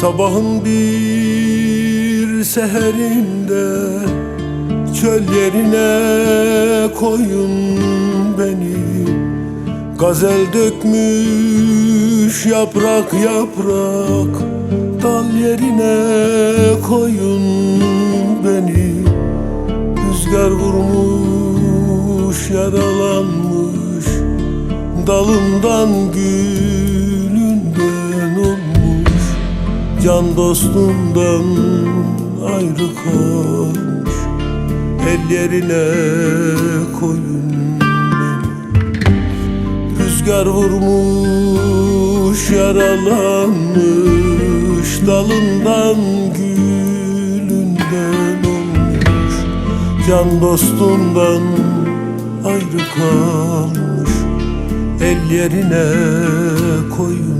Sabahın bir seherinde Çöl yerine koyun beni. Gazel dökmüş yaprak yaprak Dal yerine koyun beni. Rüzgar vurmuş yaralanmış Dalından gülünden Can dostundan ayrı kalmış El yerine koyun Rüzgar vurmuş yaralanmış Dalından gülünden olmuş. Can dostundan ayrı kalmış. El yerine koyun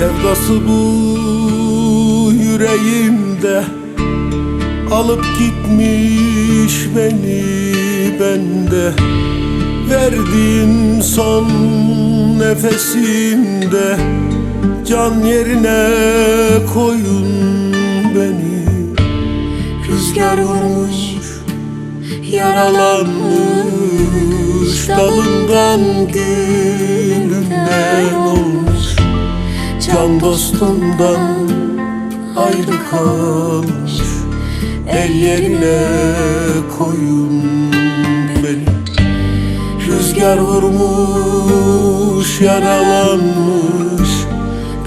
Sevdası bu yüreğimde Alıp gitmiş beni bende. Verdiğim son nefesimde Can yerine koyun beni. Rüzgar vurmuş Yaralanmış dalından gülünden Can dostundan ayrı kalmış. El yerine koyun beni. Rüzgar vurmuş yaralanmış.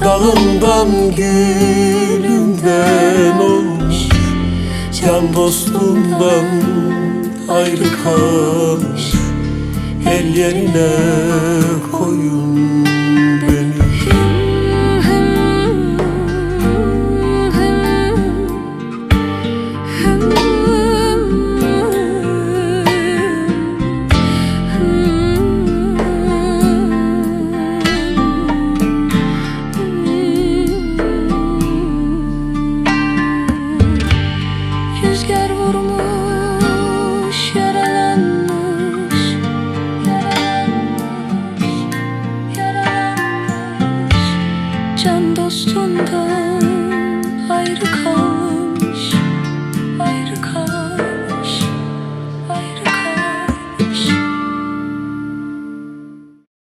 Dalından gülünden olmuş. Can dostundan ayrı kalmış. El yerine Can dostundan ayrı kalmış.